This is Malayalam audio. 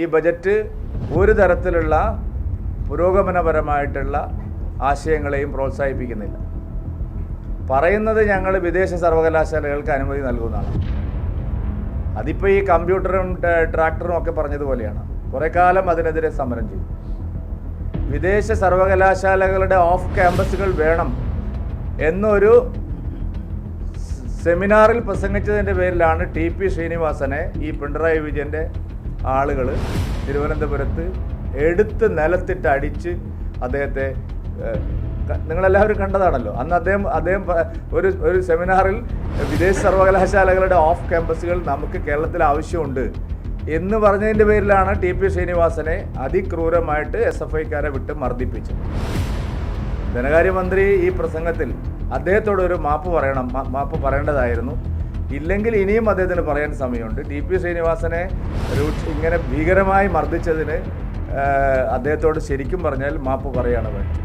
ഈ ബജറ്റ് ഒരു തരത്തിലുള്ള പുരോഗമനപരമായിട്ടുള്ള ആശയങ്ങളെയും പ്രോത്സാഹിപ്പിക്കുന്നില്ല. പറയുന്നത് ഞങ്ങൾ വിദേശ സർവകലാശാലകൾക്ക് അനുമതി നൽകുന്നതാണ്. അതിപ്പോൾ ഈ കമ്പ്യൂട്ടറും ട്രാക്ടറും ഒക്കെ പറഞ്ഞതുപോലെയാണ്. കുറേ കാലം അതിനെതിരെ സമരം ചെയ്തു. വിദേശ സർവകലാശാലകളുടെ ഓഫ് ക്യാമ്പസുകൾ വേണം എന്നൊരു സെമിനാറിൽ പ്രസംഗിച്ചതിന്റെ പേരിലാണ് ടി പി ശ്രീനിവാസനെ ഈ പിണറായി വിജയന്റെ ആളുകൾ തിരുവനന്തപുരത്ത് എടുത്ത് നിലത്തിട്ട് അടിച്ച് അദ്ദേഹത്തെ നിങ്ങളെല്ലാവരും കണ്ടതാണല്ലോ. അന്ന് അദ്ദേഹം അദ്ദേഹം ഒരു ഒരു സെമിനാറിൽ വിദേശ സർവകലാശാലകളുടെ ഓഫ് ക്യാമ്പസുകൾ നമുക്ക് കേരളത്തിൽ ആവശ്യമുണ്ട് എന്ന് പറഞ്ഞതിന്റെ പേരിലാണ് ടി പി ശ്രീനിവാസനെ അതിക്രൂരമായിട്ട് എസ് എഫ് ഐക്കാരെ വിട്ട് മർദ്ദിപ്പിച്ചത്. ധനകാര്യമന്ത്രി ഈ പ്രസംഗത്തിൽ അദ്ദേഹത്തോടൊരു മാപ്പ് പറയണം മാപ്പ് പറയേണ്ടതായിരുന്നു. ഇല്ലെങ്കിൽ ഇനിയും അദ്ദേഹത്തിന് പറയാൻ സമയമുണ്ട്. ടി പി ശ്രീനിവാസനെ ഇങ്ങനെ ഭീകരമായി മർദ്ദിച്ചതിന് അദ്ദേഹത്തോട് ശരിക്കും പറഞ്ഞാൽ മാപ്പ് പറയുകയാണ് വേണ്ടത്